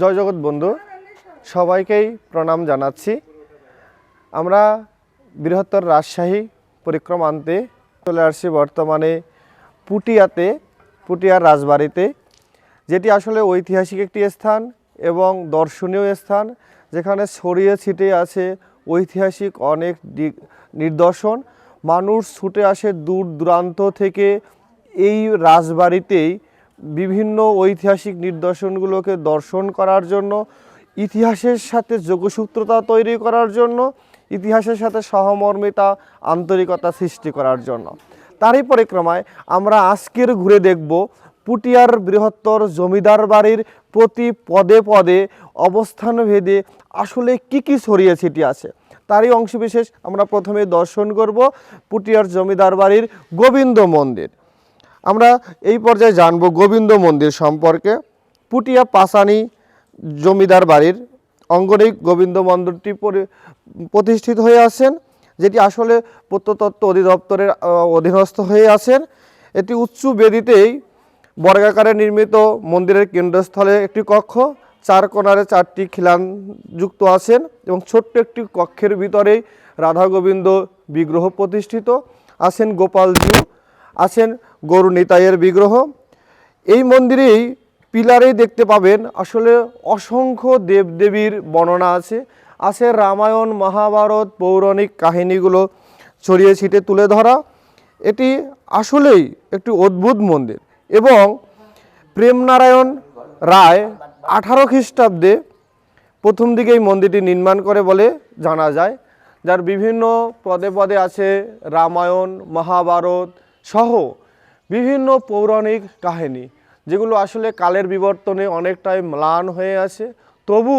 জয় জগৎ বন্ধু, সবাইকেই প্রণাম জানাচ্ছি। আমরা বৃহত্তর রাজশাহী পরিক্রমান্তে চলে আসছি বর্তমানে পুটিয়াতে, পুটিয়ার রাজবাড়িতে, যেটি আসলে ঐতিহাসিক একটি স্থান এবং দর্শনীয় স্থান, যেখানে ছড়িয়ে ছিটিয়ে আছে ঐতিহাসিক অনেক নিদর্শন। মানুষ ছুটে আসে দূর দূরান্ত থেকে এই রাজবাড়িতেই বিভিন্ন ঐতিহাসিক নিদর্শনগুলোকে দর্শন করার জন্য, ইতিহাসের সাথে যোগসূত্রতা তৈরি করার জন্য, ইতিহাসের সাথে সহমর্মিতা, আন্তরিকতা সৃষ্টি করার জন্য। তারই পরিক্রমায় আমরা আজকের ঘুরে দেখব পুটিয়ার বৃহত্তর জমিদার বাড়ির প্রতি পদে পদে অবস্থান ভেদে আসলে কি কি ছড়িয়ে ছিটিয়ে আছে। তারই অংশবিশেষ আমরা প্রথমে দর্শন করব পুটিয়ার জমিদার বাড়ির গোবিন্দ মন্দির। আমরা এই পর্যায়ে জানব গোবিন্দ মন্দির সম্পর্কে। পুটিয়া পাসানি জমিদার বাড়ির অঙ্গনে গোবিন্দ মন্দিরটি পরি- প্রতিষ্ঠিত হয়ে আছেন, যেটি আসলে প্রত্নতত্ত্ব অধিদপ্তরের অধীনস্থ হয়ে আছেন। এটি উচ্চ বেদিতেই বর্গাকারে নির্মিত মন্দিরের কেন্দ্রস্থলে একটি কক্ষ, চার কোণারে চারটি খিলান যুক্ত আছেন এবং ছোট্ট একটি কক্ষের ভিতরেই রাধা গোবিন্দ বিগ্রহ প্রতিষ্ঠিত। আছেন গোপালজিউ আছেন গরু নিতাইয়ের বিগ্রহ। এই মন্দিরেই পিলারেই দেখতে পাবেন আসলে অসংখ্য দেবদেবীর বর্ণনা আছে। আছে রামায়ণ, মহাভারত, পৌরাণিক কাহিনীগুলো ছড়িয়ে ছিটে তুলে ধরা। এটি আসলেই একটি অদ্ভুত মন্দির এবং প্রেমনারায়ণ রায় আঠারো খ্রিস্টাব্দে প্রথম দিকে এই মন্দিরটি নির্মাণ করে বলে জানা যায়। যার বিভিন্ন পদে পদে আছে রামায়ণ, মহাভারত সহ বিভিন্ন পৌরাণিক কাহিনী, যেগুলো আসলে কালের বিবর্তনে অনেকটাই ম্লান হয়ে আছে। তবু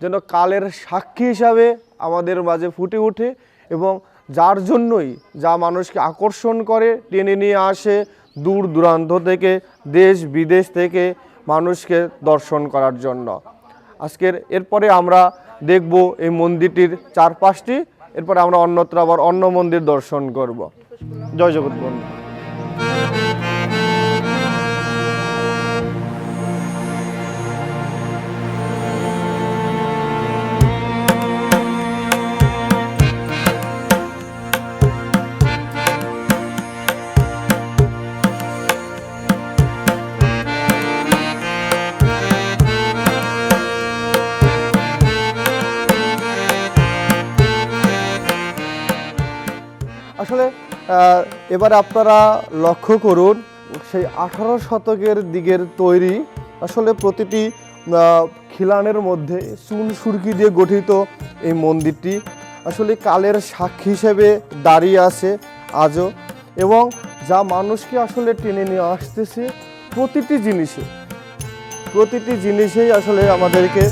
যেন কালের সাক্ষী হিসাবে আমাদের মাঝে ফুটে ওঠে এবং যার জন্যই যা মানুষকে আকর্ষণ করে টেনে নিয়ে আসে দূর দূরান্ত থেকে, দেশ বিদেশ থেকে মানুষকে দর্শন করার জন্য। আজকের এরপরে আমরা দেখব এই মন্দিরটির চারপাশটি। এরপরে আমরা অন্যত্র আবার অন্য মন্দির দর্শন করব। জয় জগৎ আসলে এবার আপনারা লক্ষ্য করুন, সেই আঠারো শতকের দিকের তৈরি আসলে প্রতিটি খিলানের মধ্যে চুন সুরকি দিয়ে গঠিত এই মন্দিরটি আসলে কালের সাক্ষী হিসেবে দাঁড়িয়ে আছে আজও এবং যা মানুষকে আসলে টেনে নিয়ে আসতেছে প্রতিটি জিনিসে। প্রতিটি জিনিসেই আসলে আমাদেরকে